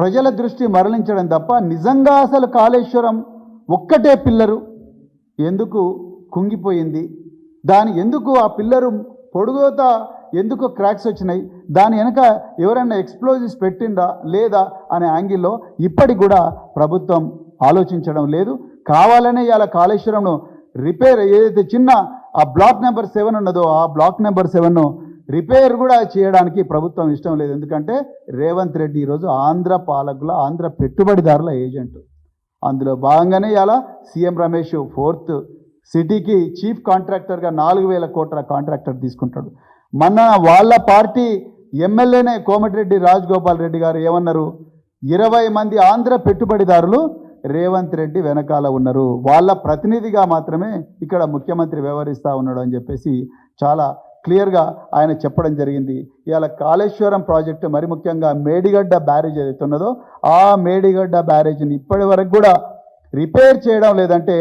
ప్రజల దృష్టి మరలించడం తప్ప నిజంగా అసలు కాళేశ్వరం ఒక్కటే పిల్లరు. ఎందుకు కుంగిపోయింది? దాని ఎందుకు ఆ పిల్లరు పొడుగుత ఎందుకు క్రాక్స్ వచ్చినాయి? దాని వెనక ఎవరైనా ఎక్స్ప్లోజివ్స్ పెట్టిండా లేదా అనే యాంగిల్లో ఇప్పటికి కూడా ప్రభుత్వం ఆలోచించడం లేదు. కావాలనే ఇవాళ కాళేశ్వరంను రిపేర్ ఏదైతే చిన్న ఆ బ్లాక్ నెంబర్ సెవెన్ ఉన్నదో ఆ బ్లాక్ నెంబర్ సెవెన్ను రిపేర్ కూడా చేయడానికి ప్రభుత్వం ఇష్టం లేదు. ఎందుకంటే రేవంత్ రెడ్డి ఈరోజు ఆంధ్ర పాలకుల ఆంధ్ర పెట్టుబడిదారుల ఏజెంట్. అందులో భాగంగానే ఇలా సీఎం రమేష్ ఫోర్త్ సిటీకి చీఫ్ కాంట్రాక్టర్గా నాలుగు వేల కోట్ల కాంట్రాక్టర్ తీసుకుంటాడు. మన వాళ్ళ పార్టీ ఎమ్మెల్యేనే కోమటిరెడ్డి రాజగోపాల్ రెడ్డి గారు ఏమన్నారు? ఇరవై మంది ఆంధ్ర పెట్టుబడిదారులు రేవంత్ రెడ్డి వెనకాల ఉన్నారు. వాళ్ళ ప్రతినిధిగా మాత్రమే ఇక్కడ ముఖ్యమంత్రి వ్యవహరిస్తూ ఉన్నాడు అని చెప్పేసి చాలా క్లియర్గా ఆయన చెప్పడం జరిగింది. ఇవాళ కాళేశ్వరం ప్రాజెక్టు మరి ముఖ్యంగా మేడిగడ్డ బ్యారేజ్ ఏదైతే ఉన్నదో ఆ మేడిగడ్డ బ్యారేజ్ని ఇప్పటి వరకు కూడా రిపేర్ చేయడం లేదంటే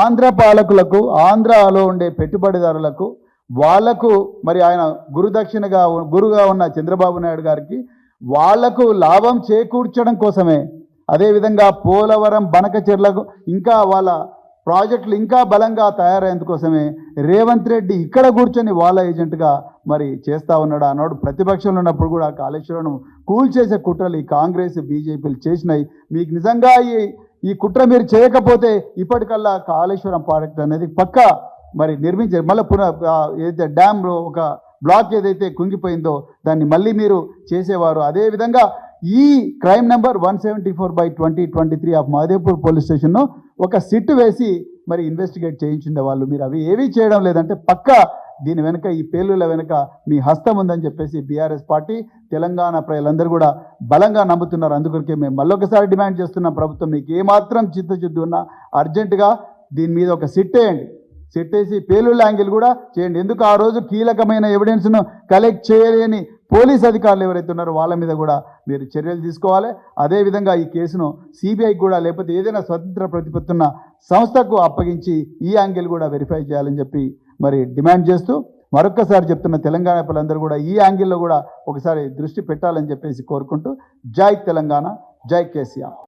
ఆంధ్ర పాలకులకు ఆంధ్రాలో ఉండే పెట్టుబడిదారులకు వాళ్ళకు మరి ఆయన గురుదక్షిణగా గురుగా ఉన్న చంద్రబాబు నాయుడు గారికి వాళ్ళకు లాభం చేకూర్చడం కోసమే. అదేవిధంగా పోలవరం బనకచెర్లకు ఇంకా వాళ్ళ ప్రాజెక్టులు ఇంకా బలంగా తయారయ్యేందుకోసమే రేవంత్ రెడ్డి ఇక్కడ కూర్చొని వాళ్ళ ఏజెంట్గా మరి చేస్తూ ఉన్నాడు ఆనాడు ప్రతిపక్షంలో ఉన్నప్పుడు కూడా కాళేశ్వరం కూల్చేసే కుట్రలు ఈ కాంగ్రెస్ బీజేపీలు చేసినాయి. మీకు నిజంగా ఈ ఈ కుట్ర మీరు చేయకపోతే ఇప్పటికల్లా కాళేశ్వరం ప్రాజెక్ట్ అనేది పక్క మరి నిర్మించారు మళ్ళీ పునః ఏదైతే డ్యామ్లో ఒక బ్లాక్ ఏదైతే కుంగిపోయిందో దాన్ని మళ్ళీ మీరు చేసేవారు. అదేవిధంగా ఈ crime number one seventy four by twenty twenty three of Madhapur police స్టేషన్ను ఒక సిట్ వేసి మరి ఇన్వెస్టిగేట్ చేయించుండే వాళ్ళు. మీరు అవి ఏమీ చేయడం లేదంటే పక్క దీని వెనుక ఈ పేలుల వెనుక మీ హస్తం ఉందని చెప్పేసి బీఆర్ఎస్ పార్టీ తెలంగాణ ప్రజలందరూ కూడా బలంగా నమ్ముతున్నారు. అందుకొరికే మేము మళ్ళొకసారి డిమాండ్ చేస్తున్నాం. ప్రభుత్వం మీకు ఏమాత్రం చిత్తశుద్ధి ఉన్నా అర్జెంటుగా దీని మీద ఒక సిట్ వేయండి. సిట్ వేసి పేలుళ్ళ యాంగిల్ కూడా చేయండి. ఎందుకు ఆ రోజు కీలకమైన ఎవిడెన్స్ను కలెక్ట్ చేయలేని పోలీస్ అధికారులు ఎవరైతే ఉన్నారో వాళ్ళ మీద కూడా మీరు చర్యలు తీసుకోవాలి. అదేవిధంగా ఈ కేసును సిబిఐ కూడా లేకపోతే ఏదైనా స్వతంత్ర ప్రతిపత్తున్న సంస్థకు అప్పగించి ఈ యాంగిల్ కూడా వెరిఫై చేయాలని చెప్పి మరి డిమాండ్ చేస్తూ మరొక్కసారి చెప్తున్న తెలంగాణ పిల్లలందరూ కూడా ఈ యాంగిల్లో కూడా ఒకసారి దృష్టి పెట్టాలని చెప్పేసి కోరుకుంటూ జై తెలంగాణ జై కేసీఆర్.